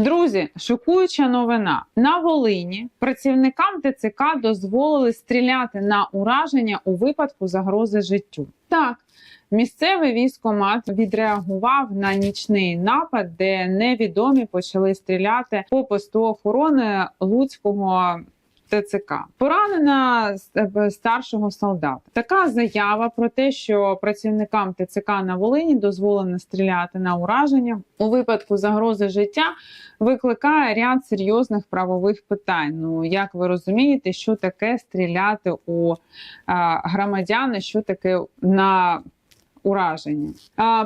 Друзі, шокуюча новина на Волині працівникам ТЦК дозволили стріляти на ураження у випадку загрози життю. Так, місцевий військомат відреагував на нічний напад, де невідомі почали стріляти по посту охорони Луцького. ТЦК поранена е, старшого солдата. Така заява про те, що працівникам ТЦК на Волині дозволено стріляти на ураження у випадку загрози життя, викликає ряд серйозних правових питань. Ну як ви розумієте, що таке стріляти у а, громадян, що таке на ураження?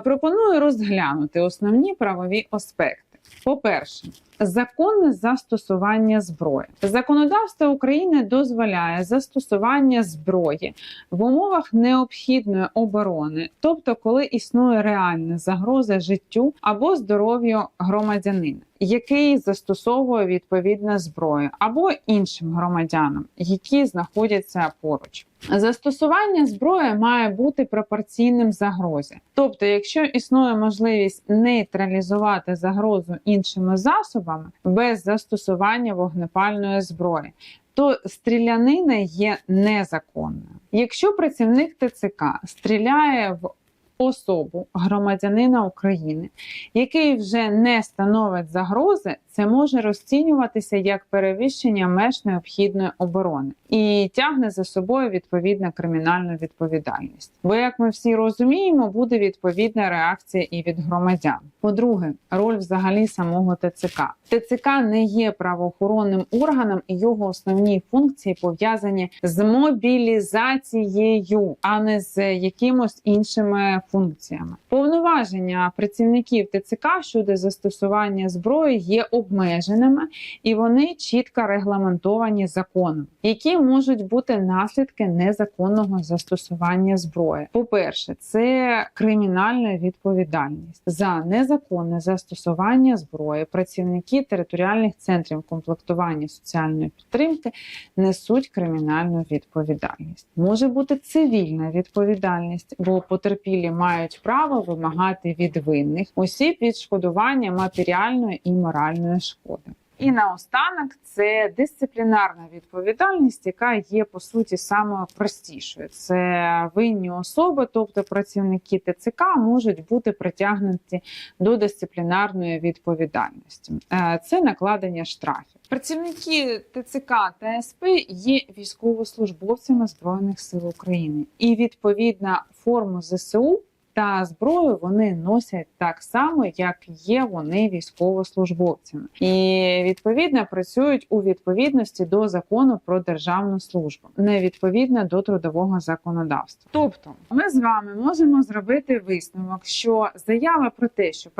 Пропоную розглянути основні правові аспекти. По-перше, законне застосування зброї. Законодавство України дозволяє застосування зброї в умовах необхідної оборони, тобто коли існує реальна загроза життю або здоров'ю громадянина, який застосовує відповідну зброю, або іншим громадянам, які знаходяться поруч. Застосування зброї має бути пропорційним загрозі. Тобто, якщо існує можливість нейтралізувати загрозу іншими засобами без застосування вогнепальної зброї, то стрілянина є незаконною. Якщо працівник ТЦК стріляє в особу громадянина України, який вже не становить загрози, це може розцінюватися як перевищення меж необхідної оборони і тягне за собою відповідна кримінальну відповідальність. Бо, як ми всі розуміємо, буде відповідна реакція і від громадян. По-друге, роль взагалі самого ТЦК. ТЦК не є правоохоронним органом, і його основні функції пов'язані з мобілізацією, а не з якимось іншими функціями. Повноваження працівників ТЦК щодо застосування зброї є обмеженими і вони чітко регламентовані законом, які можуть бути наслідки незаконного застосування зброї. По-перше, це кримінальна відповідальність за незаконне застосування зброї. Працівники територіальних центрів комплектування соціальної підтримки несуть кримінальну відповідальність. Може бути цивільна відповідальність, бо потерпілі мають право вимагати від винних осіб відшкодування матеріальної і моральної шкоди. І наостанок це дисциплінарна відповідальність, яка є по суті самою простішою. Це винні особи, тобто працівники ТЦК, можуть бути притягнуті до дисциплінарної відповідальності. Е, Це накладення штрафів. Працівники ТЦК та СП є військовослужбовцями збройних сил України, і відповідна форму ЗСУ та зброю вони носять так само, як є вони військовослужбовцями, і відповідно працюють у відповідності до закону про державну службу, не відповідно до трудового законодавства. Тобто, ми з вами можемо зробити висновок, що заява про те, що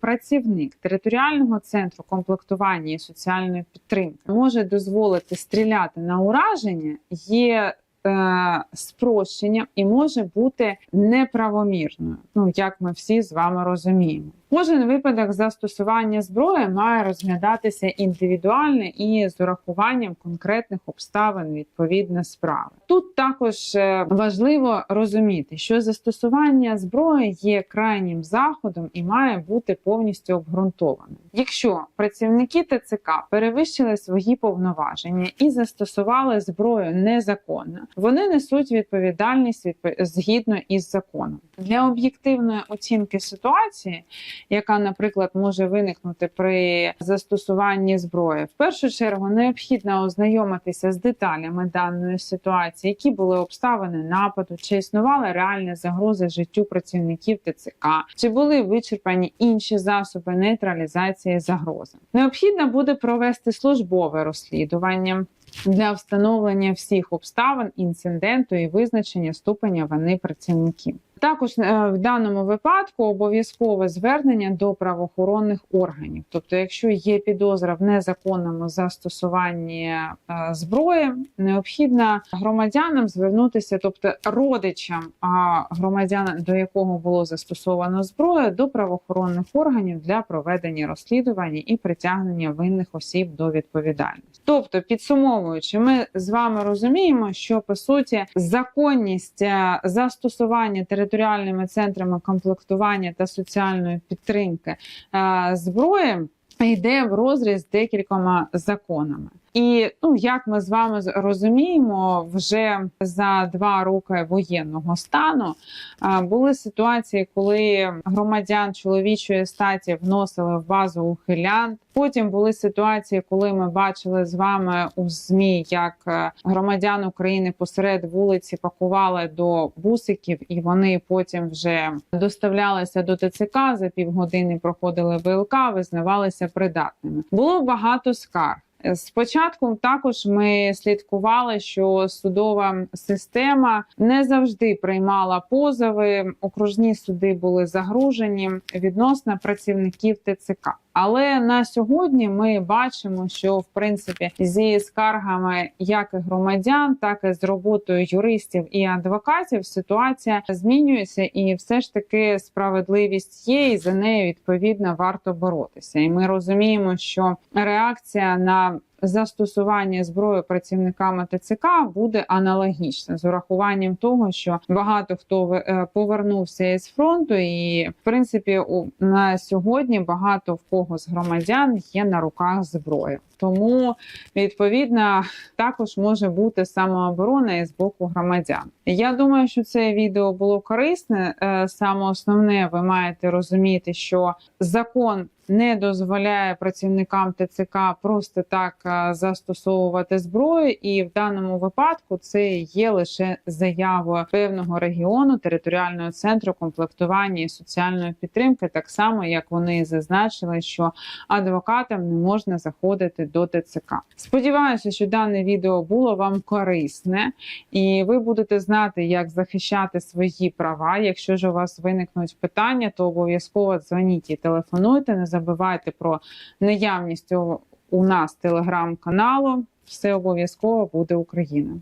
працівник територіального центру комплектування і соціальної підтримки може дозволити стріляти на ураження, є спрощенням і може бути неправомірною. Ну як ми всі з вами розуміємо. Кожен випадок застосування зброї має розглядатися індивідуально і з урахуванням конкретних обставин відповідно справи. Тут також е, важливо розуміти, що застосування зброї є крайнім заходом і має бути повністю обґрунтованим. Якщо працівники ТЦК перевищили свої повноваження і застосували зброю незаконно, вони несуть відповідальність відпо- згідно із законом для об'єктивної оцінки ситуації яка, наприклад, може виникнути при застосуванні зброї, в першу чергу необхідно ознайомитися з деталями даної ситуації, які були обставини нападу, чи існували реальні загрози життю працівників ТЦК, чи були вичерпані інші засоби нейтралізації загрози. Необхідно буде провести службове розслідування. Для встановлення всіх обставин інциденту і визначення ступеня вини працівників. Також е, в даному випадку обов'язкове звернення до правоохоронних органів. Тобто, якщо є підозра в незаконному застосуванні е, зброї, необхідно громадянам звернутися, тобто родичам громадян, до якого було застосовано зброю, до правоохоронних органів для проведення розслідування і притягнення винних осіб до відповідальності. Тобто, підсумовуючи, ми з вами розуміємо, що по суті законність е, застосування територіальними центрами комплектування та соціальної підтримки е, зброї йде в розріз декількома законами. І ну як ми з вами розуміємо, вже за два роки воєнного стану а, були ситуації, коли громадян чоловічої статі вносили в базу ухилянт. Потім були ситуації, коли ми бачили з вами у змі, як е, громадян України посеред вулиці пакували до бусиків, і вони потім вже доставлялися до ТЦК за півгодини. Проходили ВЛК, визнавалися придатними. Було багато скарг. Спочатку також ми слідкували, що судова система не завжди приймала позови. Окружні суди були загружені відносно працівників ТЦК. Але на сьогодні ми бачимо, що в принципі зі скаргами як і громадян, так і з роботою юристів і адвокатів ситуація змінюється, і все ж таки справедливість є, і за нею відповідно варто боротися. І ми розуміємо, що реакція на застосування зброї працівниками ТЦК буде аналогічна з урахуванням того, що багато хто е, повернувся із фронту, і в принципі у на сьогодні багато в кого з громадян є на руках зброя. Тому відповідно також може бути самооборона і з боку громадян. Я думаю, що це відео було корисне. Е, Саме основне, ви маєте розуміти, що закон не дозволяє працівникам ТЦК просто так е, застосовувати зброю, і в даному випадку це є лише заявою певного регіону територіального центру комплектування і соціальної підтримки, так само як вони зазначили, що адвокатам не можна заходити до ТЦК. Сподіваюся, що дане відео було вам корисне, і ви будете знати, як захищати свої права. Якщо ж у вас виникнуть питання, то обов'язково дзвоніть і телефонуйте. Не забувайте про наявність у- нас телеграм-каналу. Все обов'язково буде Україна.